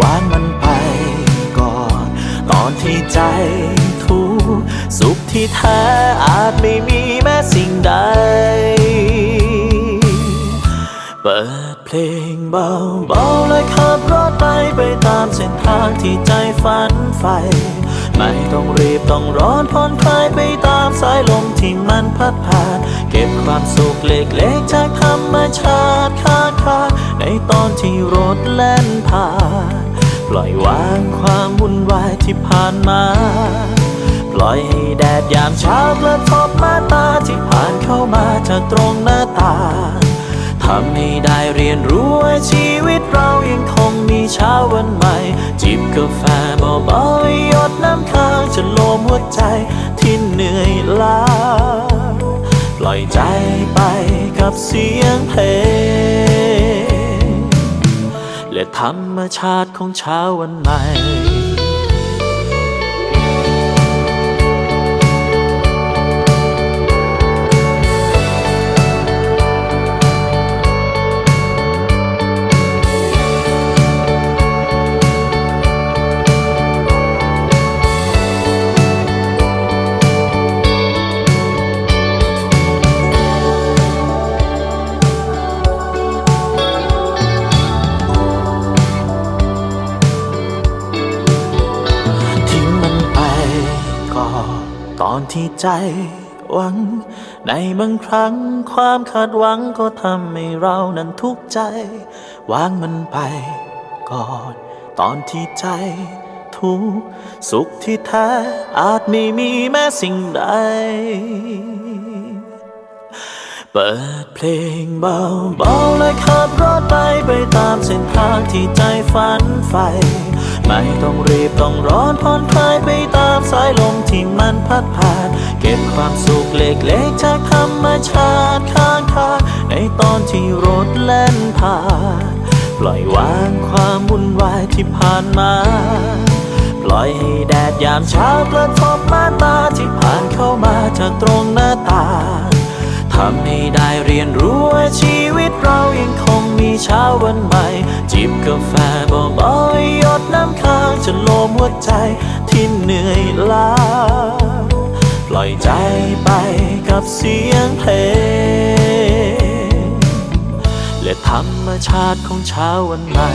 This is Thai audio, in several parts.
วางมันไปก่อน ตอนที่ใจทุกสุขที่แท้อาจไม่มีแม้สิ่งใด เปิดเพลงเบาๆเลยขับรถไปไปตามเส้นทางที่ใจฝันใฝ่ ไม่ต้องรีบต้องร้อนผ่อนคลายไปตามสายลมที่มันพัดผ่าน เก็บความสุขเล็กๆจากธรรมชาติคาคาในตอนที่รถแล่นผ่าน ปล่อยวางความวุ่นวายที่ผ่านมา ปล่อยให้แดดยามเช้ากระทบมาตาที่ผ่านเข้ามาจากตรงหน้าต่าง ทำให้ได้เรียนรู้ว่าชีวิตเรายังคงมีเช้าวันใหม่ จิบกาแฟเบาๆหยดน้ำค้างจะโลมหัวใจที่เหนื่อยล้า ปล่อยใจไปกับเสียงเพลงและธรรมชาติของเช้าวันใหม่ ใจหวัง ในบางครั้งความคาดหวังก็ทำให้เรานั้นทุกข์ใจ วางมันไปก่อน ตอนที่ใจทุกข์สุขที่แท้อาจไม่มีแม้สิ่งใด เปิดเพลงเบาๆและขับรถไปไปตามเส้นทางที่ใจฝันใฝ่ ไม่ต้องรีบต้องร้อนผ่อนคลายไปตามสายลมที่มันพัดผ่าน เก็บความสุขเล็กๆจากธรรมชาติข้างทางในตอนที่รถแล่นผ่าน ปล่อยวางความวุ่นวายที่ผ่านมา ปล่อยให้แดดยามเช้ากระทบมาตาที่ผ่านเข้ามาจากตรงหน้าต่างทำให้ได้เรียนรู้ว่าชีวิตเรายังคงมีเช้าวันใหม่ จิบกาแฟเบาๆหย จะโลมหัวใจที่เหนื่อยล้า ปล่อยใจไปกับเสียงเพลงและธรรมชาติของเช้าวันใหม่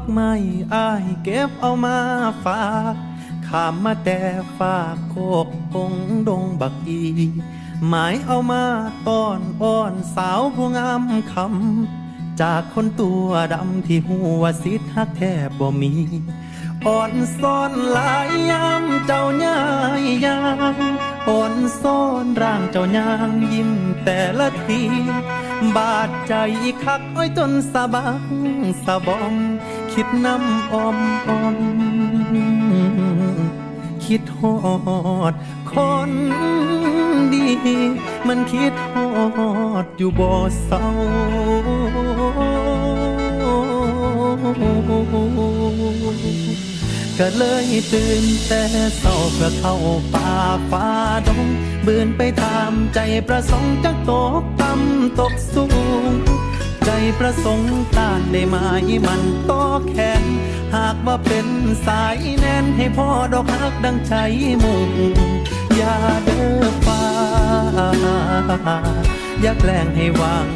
อกไม้อายเก็บเอามาฝากขามมาแต่ฝากโคกคงดงบักอีหมายเอามาต้อนอ้อนสาวผู้งามคำ จากคนตัวดำที่หัวสิทธิ์ฮักแทบบ่มี อ่อนซ่อนหลายยามเจ้าย่ายยางอ่อนซ่อนร่างเจ้ายางยิ้มแต่ละที บาดใจคักอ้อยจนสะบังสะบอม คิดน้ำอมอม คิดฮอด คนดี มันคิดฮอดอยู่บ่เศร้าก็เลยตื่นแต่เศร้าเพื่อเข้าป่าฟ้าดงบืนไปตามใจประสงค์จากตกต่ำตกสูง ใจประสงค์ต้านได้ไหมมันต่อแขน หากว่าเป็นสายแน่นให้พ่อดอกฮักดังใจมุ่งอย่าเด้อฟ้าอยากแกล้งให้หวัง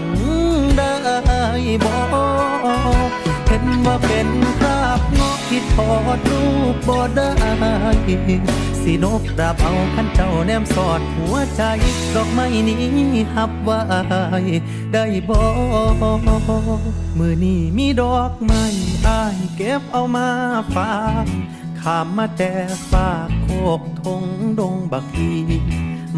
ได้บอกเห็นว่าเป็นคราบงอะที่ทอดรูปบ่ได้สินกดาบเอาขันเจ้าแนมสอดหัวใจ ดอกไม้นี้หับไว้ได้บ่มือนี้มีดอกไม้อายเก็บเอามาฝากขามมาแต่ฝากโคกทงดงบักอี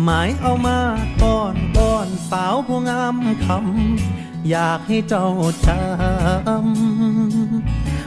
หมายเอามาต้อนต้อนสาวผู้งามคำอยากให้เจ้าจำ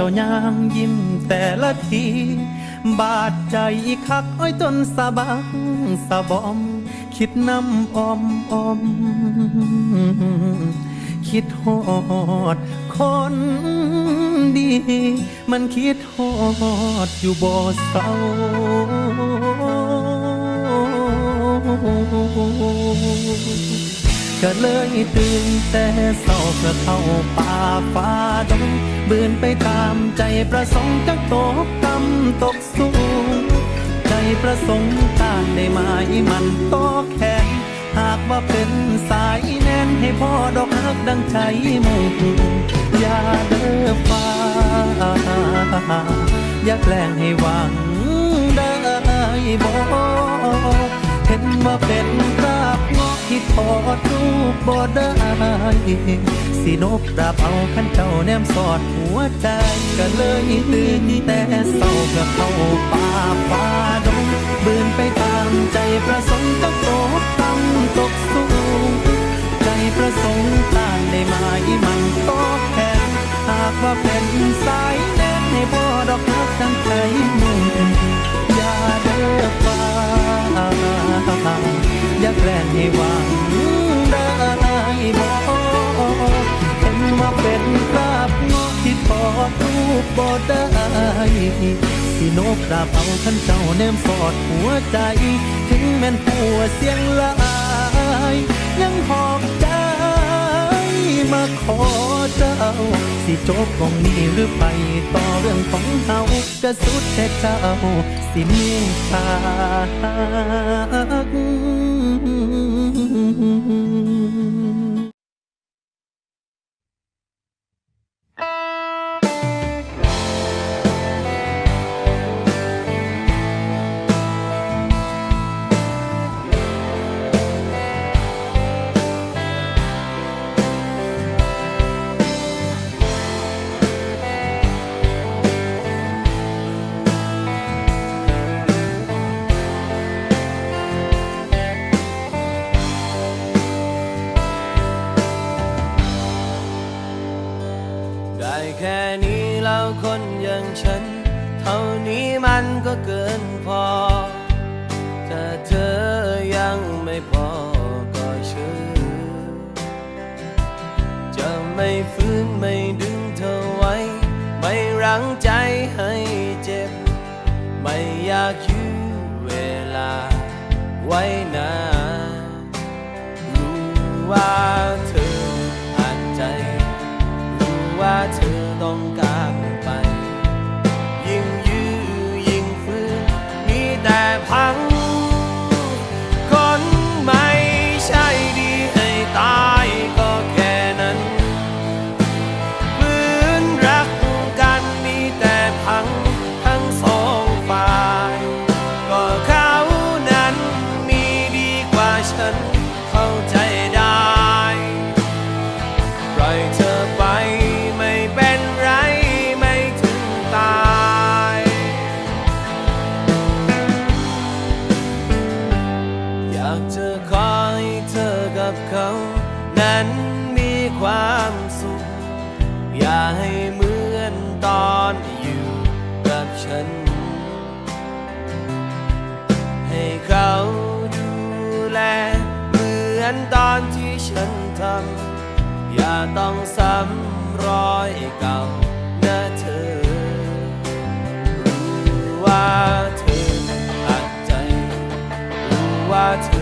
จ้ายางยิ้มแต่ละที บาดใจอีกคักอ้อยจนสะบังสะบอม คิดน้ำอมอม คิดหอดคนดี มันคิดหอดอยู่บ่เศร้า ก็เลยตื่นแต่เศร้าเพื่อเข้าป่าฟ้าดงบืนไปตามใจประสงค์จากตกต่ำตกสูง ใจประสงค์ต้านได้ไหมมันต่อแขนหากว่าเป็นสายแน่นให้พ่อดอกฮักดังใจมุ่งอย่าเด้อฟ้า อย่าแกล้งให้หวังได้บ่เห็นว่าเป็น คราบเงาะที่ทอดรูปบ่ได้สินบดาบเอาขันเจ้าแนมสอดหัวใจก็เลยตื่นแต่เศร้าเพื่อเข้าป่าฟ้าดงบืนไปตามใจประสงค์ต้องตกต่ำตกสูง ใจประสงค์ต้านได้ไหมมันต่อแขนหากว่าเป็นสายแน่นให้พ่อดอกฮักทั้งใจมุ่งอย่าเด้อฟ้า อย่าแกล้งให้หวังได้บอกเห็นว่าเป็นคราบงอที่ทอดรูปบ่ได้สินกราบเอาขันเจ้าแนมสอดหัวใจ ถึงแม่นผัวเสียงหลาย ยังหอบใจ มาขอเจ้า สิจบตรงนี้หรือไปต่อเรื่องของเฮากระสุดแต่เจ้า สิมีตาไอย่างฉัน เท่านี้มันก็เกินพอ ถ้าเธอยังไม่พอก็เชื่อไม่ฟื้นไม่ดึงเธอไว้ ไม่รั้งใจให้เจ็บ ไม่อยากยื้อเวลาไว้นานรู้ว่าากจะขอให้เธอกับเขา นั้นมีความสุข อย่าให้เหมือนตอนอยู่กับฉัน ให้เขาดูแล เหมือนตอนที่ฉันทำ อย่าต้องซ้ำรอยเก่านะเธอ รู้ว่าเธออัดใจ รู้ว่าเธอ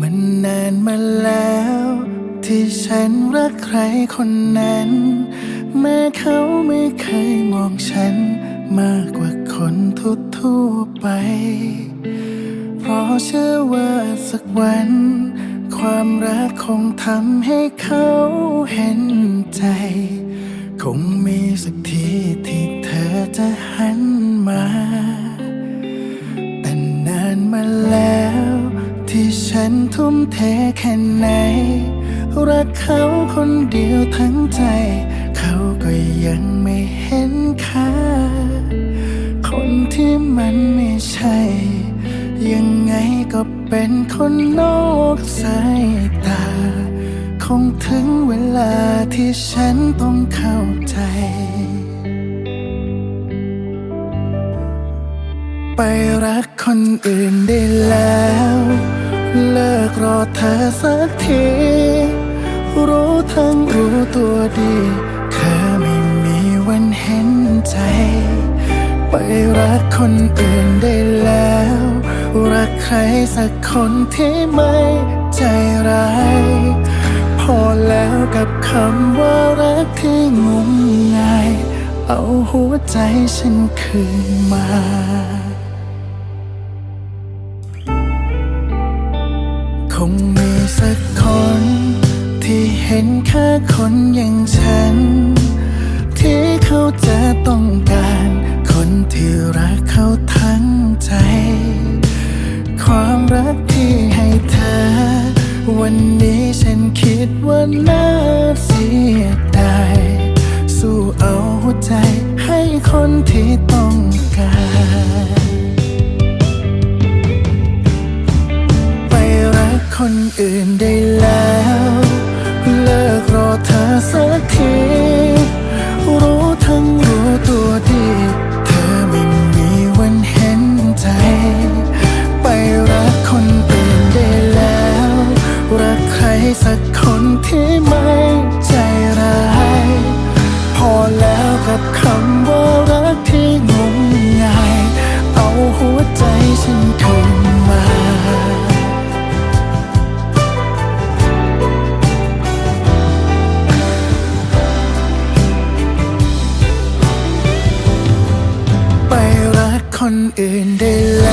มันนานมาแล้ว ที่ฉันรักใครคนนั้น แม้เขาไม่เคยมองฉัน มากกว่าคนทั่วๆไป เพราะเชื่อว่าสักวัน ความรักคงทำให้เขาเห็นใจ คงมีสักทีที่เธอจะหันมา แต่นานมาแล้ว ฉันทุ่มเทแค่ไหน รักเขาคนเดียวทั้งใจ เขาก็ยังไม่เห็นค่า คนที่มันไม่ใช่ ยังไงก็เป็นคนนอกสายตา คงถึงเวลาที่ฉันต้องเข้าใจไปรักคนอื่นได้แล้ว เลิกรอแท้สักที รู้ทั้งรู้ตัวดี เธอไม่มีวันเห็นใจ ไปรักคนอื่นได้แล้ว รักใครสักคนที่ไม่ใจร้าย พอแล้วกับคำว่ารักที่งมงาย เอาหัวใจฉันคืนมา คนอย่างฉัน คนอื่นได้